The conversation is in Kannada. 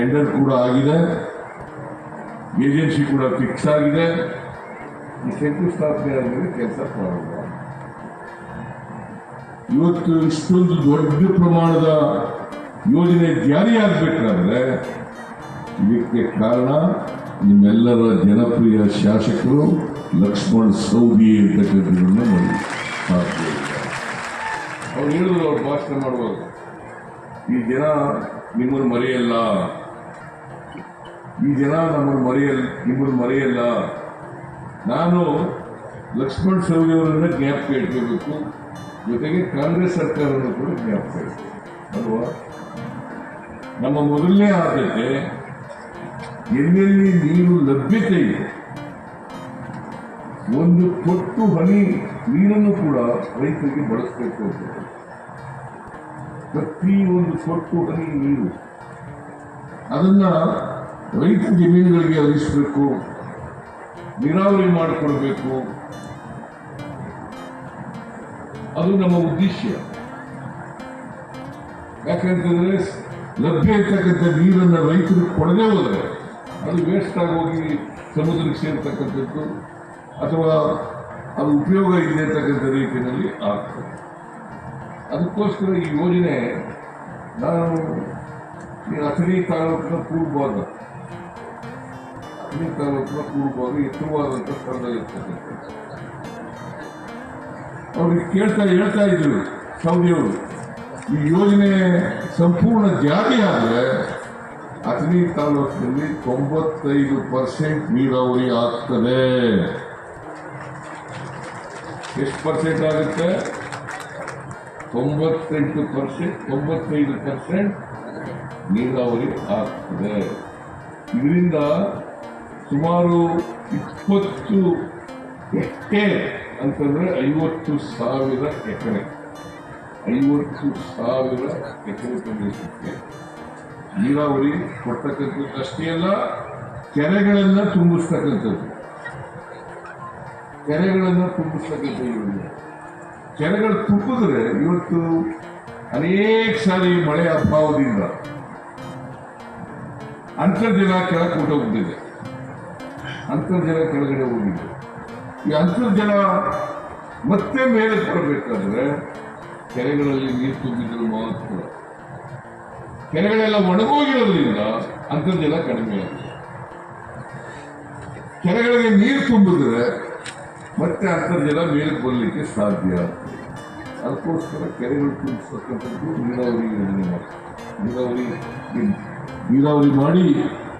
ಟೆಂಡರ್ ಕೂಡ ಆಗಿದೆ. ಏಜೆನ್ಸಿ ಕೂಡ ಫಿಕ್ಸ್ ಆಗಿದೆ. ಈ ಶಂಕುಸ್ಥಾಪನೆ ಆದಮೇಲೆ ಕೆಲಸ ಪ್ರಾರಂಭ. ಇವತ್ತು ಇಷ್ಟೊಂದು ದೊಡ್ಡ ಪ್ರಮಾಣದ ಯೋಜನೆ ಜಾರಿಯಾಗಬೇಕಾದ್ರೆ ಇದಕ್ಕೆ ಕಾರಣ ನಿಮ್ಮೆಲ್ಲರ ಜನಪ್ರಿಯ ಶಾಸಕರು ಲಕ್ಷ್ಮಣ್ ಸೌದಿ ಅಂತಕ್ಕಂಥದ್ದನ್ನು ಇಲ್ಲ. ಅವ್ರು ಹೇಳಿದ್ರು, ಅವ್ರು ಭಾಷಣ ಮಾಡುವಾಗ. ಈ ಜನ ನಿಮ್ಮನ್ನು ಮರೆಯಲ್ಲ. ಈ ಜನ ನಮ್ಮನ್ನು ಮರೆಯಲ್ಲ ನಿಮ್ಮನ್ನು ಮರೆಯಲ್ಲ. ನಾನು ಲಕ್ಷ್ಮಣ್ ಸವದಿ ಅವರನ್ನ ಜ್ಞಾಪಕ ಇಟ್ಕೋಬೇಕು. ಜೊತೆಗೆ ಕಾಂಗ್ರೆಸ್ ಸರ್ಕಾರವನ್ನು ಕೂಡ ಜ್ಞಾಪಕ ಇಟ್ಕೋಬೇಕು. ಅಲ್ವಾ? ನಮ್ಮ ಮೊದಲನೇ ಆದ್ಯತೆ ಎಲ್ಲೆಲ್ಲಿ ನೀರು ಲಭ್ಯತೆ ಇದೆ. ಒಂದು ಕೊಟ್ಟು ಹನಿ ನೀರನ್ನು ಕೂಡ ರೈತರಿಗೆ ಬಳಸಬೇಕು ಅಂತ. ಪ್ರತಿ ಒಂದು ಕೊಟ್ಟು ಹನಿ ನೀರು. ಅದನ್ನ ರೈತ ಜಮೀನುಗಳಿಗೆ ಹರಿಸಬೇಕು ನೀರಾವರಿ ಮಾಡಿಕೊಳ್ಬೇಕು ಅದು ನಮ್ಮ ಉದ್ದೇಶ. ಯಾಕಂತಂದ್ರೆ ಲಭ್ಯ ಇರ್ತಕ್ಕಂಥ ನೀರನ್ನು ರೈತರು ಕೊಡದೇ ಹೋದರೆ ಅದು ವೇಸ್ಟ್ ಆಗೋಗಿ ಸಮುದ್ರಕ್ಕೆ ಸೇರ್ತಕ್ಕಂಥದ್ದು ಅಥವಾ ಅದು ಉಪಯೋಗ ಇದೆ ಅಂತಕ್ಕಂಥ ರೀತಿಯಲ್ಲಿ ಆಗ್ತದೆ. ಅದಕ್ಕೋಸ್ಕರ ಈ ಯೋಜನೆ ನಾನು ಈ ಅಥಣಿ ತಾಲೂಕಿನ ಪೂರ್ವಭಾಗ ಅಥಣಿ ತಾಲೂಕಿನ ಪೂರ್ವಭಾಗ ಎತ್ತರವಾದಂಥ ಇರ್ತದೆ ಅವ್ರಿಗೆ ಕೇಳ್ತಾ ಹೇಳ್ತಾ ಇದ್ರು ಸೌದಿಯವರು ಈ ಯೋಜನೆ ಸಂಪೂರ್ಣ ಜಾರಿ ಆದರೆ ಅಥಣಿ ತಾಲೂಕಿನಲ್ಲಿ ತೊಂಬತ್ತೈದು ಪರ್ಸೆಂಟ್ ನೀರಾವರಿ ಆಗ್ತದೆ ಎಷ್ಟು ಪರ್ಸೆಂಟ್ ಆಗುತ್ತೆ ತೊಂಬತ್ತೆಂಟು ಪರ್ಸೆಂಟ್ ತೊಂಬತ್ತೈದು ಪರ್ಸೆಂಟ್ ನೀರಾವರಿ ಆಗ್ತದೆ. ಇದರಿಂದ ಸುಮಾರು ಇಪ್ಪತ್ತು ಹೆಕ್ಟೇರ್ ಅಂತಂದ್ರೆ ಐವತ್ತು ಸಾವಿರ ಎಕರೆ. ಐವತ್ತು ಸಾವಿರ ಎಕರೆ ಪ್ರದೇಶಕ್ಕೆ ನೀರಾವರಿ ಕೊಡ್ತಕ್ಕಂಥದ್ದು ಅಷ್ಟೇ ಅಲ್ಲ, ಕೆರೆಗಳನ್ನ ತುಂಬಿಸ್ತಕ್ಕಂಥದ್ದು. ಕೆರೆಗಳನ್ನ ತುಂಬಿಸ್ತಕ್ಕಂಥ ಕೆರೆಗಳು ತುಂಬಿದ್ರೆ ಇವತ್ತು ಅನೇಕ ಸಾರಿ ಮಳೆ ಅಭಾವದಿಂದ ಅಂತರ್ಜಲ ಕೆಳಗೆ ಹೋಗಿದೆ ಅಂತರ್ಜಲ ಕೆಳಗಡೆ ಹೋಗಿದೆ ಈ ಅಂತರ್ಜಲ ಮತ್ತೆ ಮೇಲೆ ಬರಬೇಕಾದ್ರೆ ಕೆರೆಗಳಲ್ಲಿ ನೀರು ತುಂಬಿದ್ರು ಮಾತ್ರ. ಕೆರೆಗಳೆಲ್ಲ ಒಣಗೋಗಿರೋದ್ರಿಂದ ಅಂತರ್ಜಲ ಕಡಿಮೆ ಆಗಿದೆ. ಕೆರೆಗಳಿಗೆ ನೀರು ತುಂಬಿದ್ರೆ ಮತ್ತೆ ಅಂತರ್ಜಲ ಮೇಲೆ ಬರಲಿಕ್ಕೆ ಸಾಧ್ಯ ಆಗ್ತದೆ. ಅದಕ್ಕೋಸ್ಕರ ಕೆರೆಗಳು ತುಂಬಿಸ್ತಕ್ಕಂಥದ್ದು ನೀರಾವರಿ ಯೋಜನೆ ನೀರಾವರಿ ನೀರಾವರಿ ಮಾಡಿ